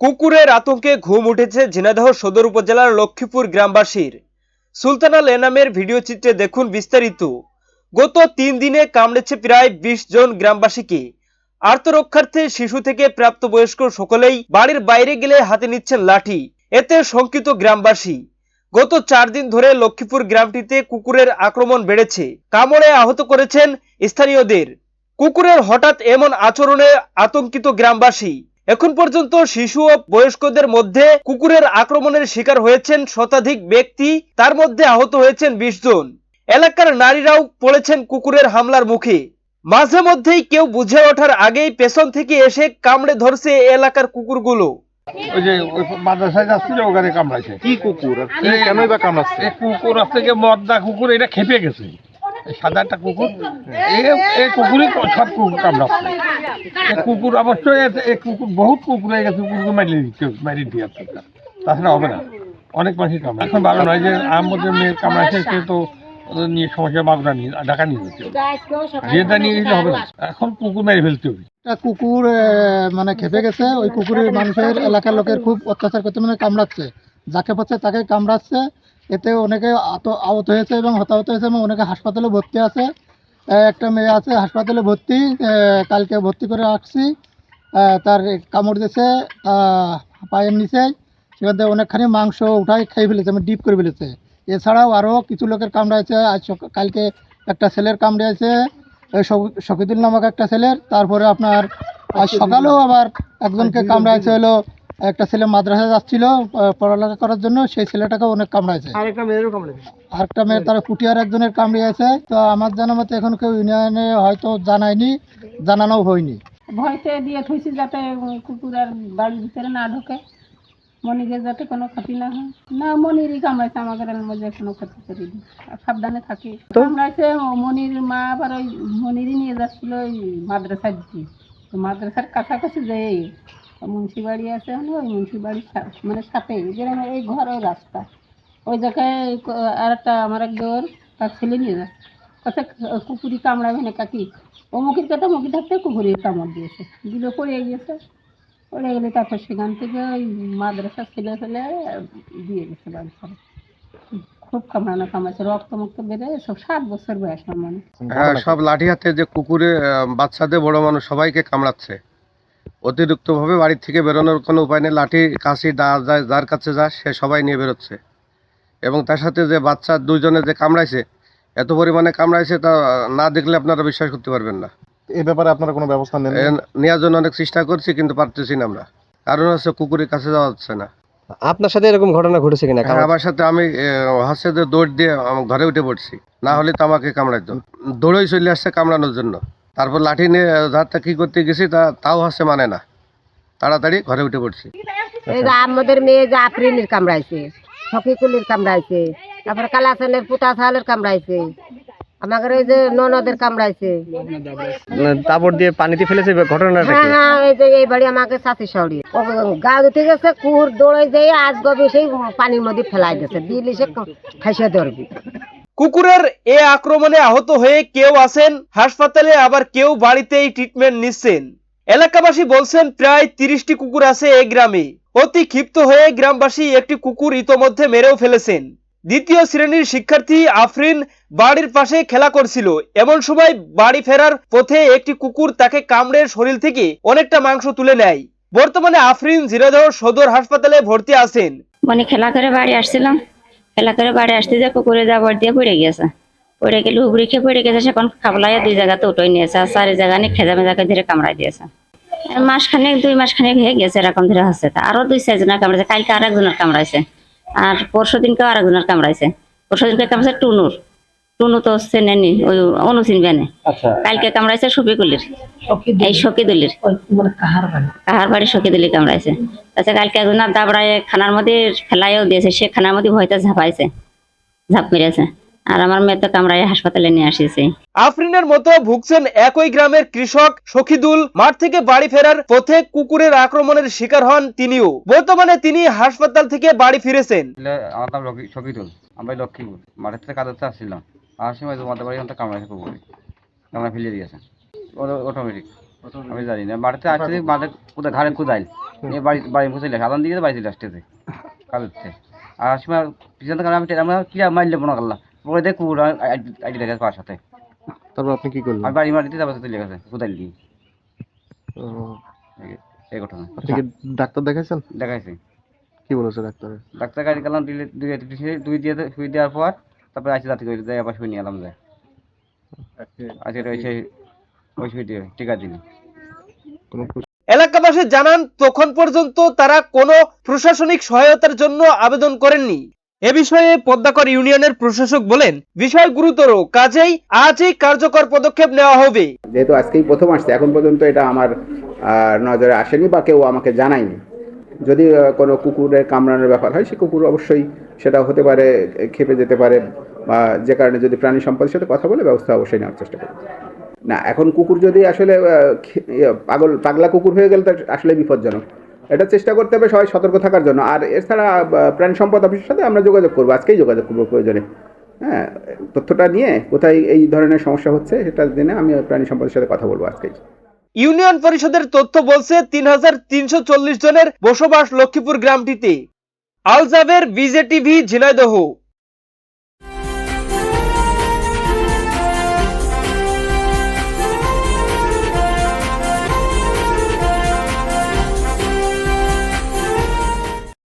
কুকুরের আতঙ্কে ঘুম উঠেছে ঝিনাইদহ সদর উপজেলার লক্ষ্মীপুর গ্রামবাসীর। সুলতানা লেনামের ভিডিও চিত্রে দেখুন বিস্তারিত। গত তিন দিনে কামড়েছে প্রায় বিশ জন গ্রামবাসীকে। আত্মরক্ষার্থে শিশু থেকে প্রাপ্তবয়স্ক সকলেই বাড়ির বাইরে গেলে হাতে নিচ্ছেন লাঠি। এতে শঙ্কিত গ্রামবাসী। গত চার দিন ধরে লক্ষ্মীপুর গ্রামটিতে কুকুরের আক্রমণ বেড়েছে। কামড়ে আহত করেছেন স্থানীয়দের। কুকুরের হঠাৎ এমন আচরণে আতঙ্কিত গ্রামবাসী। এখন পর্যন্ত শিশু ও বয়স্কদের মধ্যে কুকুরের আক্রমণের শিকার হয়েছেন শতাধিক ব্যক্তি তার মধ্যে আহত হয়েছেন বিশ জন। এলাকার নারীরাও পড়েছেন কুকুরের হামলার মুখে। মাঝে মধ্যেই কেউ বুঝে ওঠার আগেই পেছন থেকে এসে কামড়ে ধরছে এলাকার কুকুরগুলো। ওই যে মাদ্রাসায় যাচ্ছিল ওখানে কামড়াইছে। কি কুকুর? কেনই বা কামড়াচ্ছে? কুকুর থেকে মদ্দা কুকুর এটা খেপে গেছে। সাদা একটা কুকুর এই কুকুরই সব কুকুর এই কুকুর অবশ্যই এই কুকুর বহুত কুকুর হয়ে গেছে কুকুর মারিয়ে দিচ্ছে মারিয়ে দিয়ে তাছাড়া হবে না। অনেক মানুষই কামড়া এখন ভালো নয় যে, আমাদের মেয়ের কামড়াইছে সে তো নিয়ে সমস্যা মাগনা নিয়ে ঢাকা নিয়ে হবে। যেটা নিয়ে গেলে হবে না। এখন কুকুর মেরে ফেলতে হবে। একটা কুকুর মানে খেপে গেছে, ওই কুকুরের মানুষের এলাকার লোকের খুব অত্যাচার করতে মানে কামড়াচ্ছে। যাকে পাচ্ছে তাকে কামড়াচ্ছে এতে অনেকে আহত হয়েছে এবং হতাহত হয়েছে এবং অনেকে হাসপাতালে ভর্তি আছে। একটা মেয়ে আছে হাসপাতালে ভর্তি। কালকে ভর্তি করে আহ, তার কামড় দিয়েছে পায়ের নিচে। সেখান থেকে অনেকখানি মাংস উঠাই খেয়ে ফেলেছে মানে ডিপ করে ফেলেছে। এছাড়াও আরও কিছু লোকের কামড়াইছে আজ কালকে একটা ছেলের কামড়িয়েছে ওই শকিদুল নামক একটা ছেলের। তারপরে আপনার আজ সকালেও আবার একজনকে কামড়াইছে হলো একটা ছেলে মাদ্রাসায় যাচ্ছিল পড়ালেখা করার জন্য সেই ছেলেটাকে অনেক কামড়াইছে। আরেকটা মেয়েরও কামড়েছে আরেকটা মেয়ের তারা কুটিয়ার একজনের কামড়িয়েছে। তো আমার জানা মতে এখন কেউ ইউনিয়নে হয়তো জানায়নি জানানো হয়নি। ভয়তে দিয়ে থইছি যাতে কুকুর আর বাড়ির ভিতরে না ঢোকে। মনিরের যাতে কোনো ক্ষতি না হয়। না মনিরই কামড়াইছে আমাদের মধ্যে কোনো ক্ষতি করিনি সাবধানে থাকি। কামড়াইছে মনির মা আবার ওই মনিরই নিয়ে যাচ্ছিল ওই মাদ্রাসার দিকে। মাদ্রাসার কাছাকাছি যে মুন্সি বাড়ি আছে ওখানে ওই মুন্সি বাড়ির মানে সাথে যেরকম এই ঘর ওই রাস্তা। ওই জায়গায় আর একটা আমার এক দেওয়ার তার ছেলে নিয়ে যাচ্ছে কথা কুকুরি কামড়াবে না কাকি ও মুখির কথা মুখি থাকতে কুকুরি কামড় দিয়েছে। দিলে পড়ে গিয়েছে। পড়ে গেলে তারপর সেখান থেকে ওই মাদ্রাসা ছেলে ফেলে, দিয়ে গেছে বাড়ি। খুব কামড়ানো কামড়াচ্ছে, রক্ত মুক্ত বেড়ে সব সাত বছর বয়স আমার মনে হ্যাঁ সব লাঠি হাতে যে কুকুরে বাচ্চাদের বড় মানুষ সবাইকে কামড়াচ্ছে। অতিরিক্তভাবে বাড়ি থেকে বেরোনোর কোনো উপায় নেই। লাঠি কাশি দা যা- যার কাছে যা সে সবাই নিয়ে বেরোচ্ছে। এবং তার সাথে যে বাচ্চা দুইজনে যে কামড়াইছে এত পরিমাণে কামড়াইছে তা না দেখলে আপনারা বিশ্বাস করতে পারবেন না। এ ব্যাপারে আপনারা কোনো ব্যবস্থা নেন নেওয়ার জন্য অনেক চেষ্টা করছি কিন্তু পারতেছি না আমরা। কারণ হচ্ছে কুকুরের কাছে যাওয়া যাচ্ছে না। আপনার সাথে এরকম ঘটনা ঘটেছে কিনা? হ্যাঁ, আমার সাথে আমি হচ্ছে যে দৌড় দিয়ে ঘরে উঠে পড়ছি। না হলে তো আমাকে কামড়াইতো। দৌড়েই চলে আসছে কামড়ানোর জন্য। তারপর লাঠি নিয়ে যারটা কি করতে গেছি তা তাও হচ্ছে মানে না। তাড়াতাড়ি ঘরে উঠে পড়ছি। এই যে আমাদের মেয়ে যে আফরিনের কামড়াইছে শফিকুলির কামড়াইছে তারপরে কালাসানের পুতা সালের কামড়াইছে আমাদের এই যে ননদের কামড়াইছে। তারপর দিয়ে পানিতে ফেলেছে ঘটনাটা হ্যাঁ হ্যাঁ এই যে এই বাড়ি আমাকে সাথী সাউরি গা উঠে গেছে কুকুর দৌড়ে যেয়ে আজ গবি সেই পানির মধ্যে ফেলাই দিয়েছে। দিলি সে ঠাইসে ধরবি। কুকুরের এ আক্রমণে আহত হয়ে কেউ আছেন, হাসপাতালে আবার কেউ বাড়িতেই ট্রিটমেন্ট নিচ্ছেন। এলাকাবাসী বলছেন, প্রায় তিরিশটি কুকুর আছে এই গ্রামে। অতি ক্ষিপ্ত হয়ে গ্রামবাসী একটি কুকুর ইতোমধ্যে মেরেও ফেলেছেন। দ্বিতীয় শ্রেণির শিক্ষার্থী আফরিন বাড়ির পাশে খেলা করছিল। এমন সময় বাড়ি ফেরার পথে একটি কুকুর তাকে কামড়ে শরীর থেকে অনেকটা মাংস তুলে নেয়। বর্তমানে আফরিন জিরাদহ সদর হাসপাতালে ভর্তি আছেন। মানে খেলা করে বাড়ি আসছিলাম। খেলা করে বাড়ি আসতে যে পুকুরে যাবার দিয়ে পড়ে গেছে। পড়ে গেলে হুবড়ি খেয়ে পড়ে গেছে সেখন খাবলাইয়া দুই জায়গাতে উঠে নিয়েছে আর চারি জায়গা নিয়ে খেজা মেজাকে ধরে কামড়াই দিয়েছে। মাসখানেক, দুই মাসখানেক হয়ে গেছে এরকম ধরে হচ্ছে আরও দুই চারজনের কামড়াইছে, কালকে আরেকজনের কামড়াইছে। আর পরশু দিনকেও আরেকজনের কামড়াইছে। পরশু দিনকে কামড়াইছে টুনুর। টুনু তো চেনেনি ওই অনুচিন বেনে আচ্ছা। কালকে কামড়াইছে শফিকুলির। এই শকিদুলির কাহার বাড়ি শকিদুলি কামড়াইছে। তাছাড়া কালকে একজন দাবড়ায় খানার মধ্যে ফেলাইও দিয়েছে সে খানার মধ্যে ভয়তে ঝাপাইছে ঝাপ মেরেছে। আর আমার মেয়ে তো কামড়ায় হাসপাতালে নিয়ে আসিছে। আফরিনের মতো ভুগছেন একই গ্রামের কৃষক শখিদুল মাঠ থেকে বাড়ি ফেরার পথে কুকুরের আক্রমণের শিকার হন তিনিও। বর্তমানে তিনি হাসপাতাল থেকে বাড়ি ফিরেছেন। আমার নাম শফিদুল। আমি লক্ষ্মীপুর। মাঠের থেকে কাদাতে আসছিলাম। আর সময় তোমাদের বাড়ি কামড়াইছে কুকুরে কামড়া ফেলে দিয়েছে অটোমেটিক আমি জানি না মাঠে আসতে মাঠে কোথায় ঘাড়ে কোদাইল নিয়ে বাড়ি বাড়ি বসে সাধারণ দিকে বাড়ি চলে আসতেছে আর সময় পিছনে আমি আমরা কি মারলে মনে করলাম পরে দেখ কুকুর আইডি লেগেছে পাওয়ার সাথে তারপর আপনি কি করলেন আমি বাড়ি মারিতে তারপর চলে গেছে কোদাইল দিয়ে এই- ঘটনা আপনি কি ডাক্তার দেখাইছেন দেখাইছে কি বলেছে ডাক্তার ডাক্তার গাড়ি গেলাম দুই দিয়ে শুই দেওয়ার পর তারপরে আসি রাতে করে দেয় আবার শুই নিয়ে এলাম যায় আজকে ওই সেই ওই শুই দিয়ে টিকা দিলি কোনো এলাকাবাসী জানান তখন পর্যন্ত তারা কোনো প্রশাসনিক সহায়তার জন্য আবেদন করেননি। এ বিষয়ে পদ্মাকর ইউনিয়নের প্রশাসক বলেন বিষয় গুরুতর কাজেই আজই কার্যকর পদক্ষেপ নেওয়া হবে। যেহেতু আজকেই প্রথম আসছে এখন পর্যন্ত এটা আমার আহ, নজরে আসেনি বা কেউ আমাকে জানায়নি। যদি কোনো কুকুরের কামড়ানোর ব্যাপার হয় সে কুকুর অবশ্যই সেটা হতে পারে খেপে যেতে পারে। যে কারণে যদি প্রাণী সম্পদের সাথে কথা বলে ব্যবস্থা অবশ্যই নেওয়ার চেষ্টা করবে। না এখন কুকুর যদি আসলে ইয়ে, পাগল পাগলা কুকুর হয়ে গেলে তো আসলে বিপজ্জনক। এটা চেষ্টা করতে হবে সবাই সতর্ক থাকার জন্য। আর এছাড়া প্রাণী সম্পদ অফিসের সাথে আমরা যোগাযোগ করব আজকেই যোগাযোগ করব প্রয়োজনে। হ্যাঁ তথ্যটা নিয়ে কোথায় এই ধরনের সমস্যা হচ্ছে সেটা জেনে আমি প্রাণী সম্পদের সাথে কথা বলব আজকেই। ইউনিয়ন পরিষদের তথ্য বলছে তিন হাজার তিনশো চল্লিশ জনের বসবাস লক্ষ্মীপুর গ্রামটিতে। আলজাবের বিজেটিভি ঝিনাইদহ।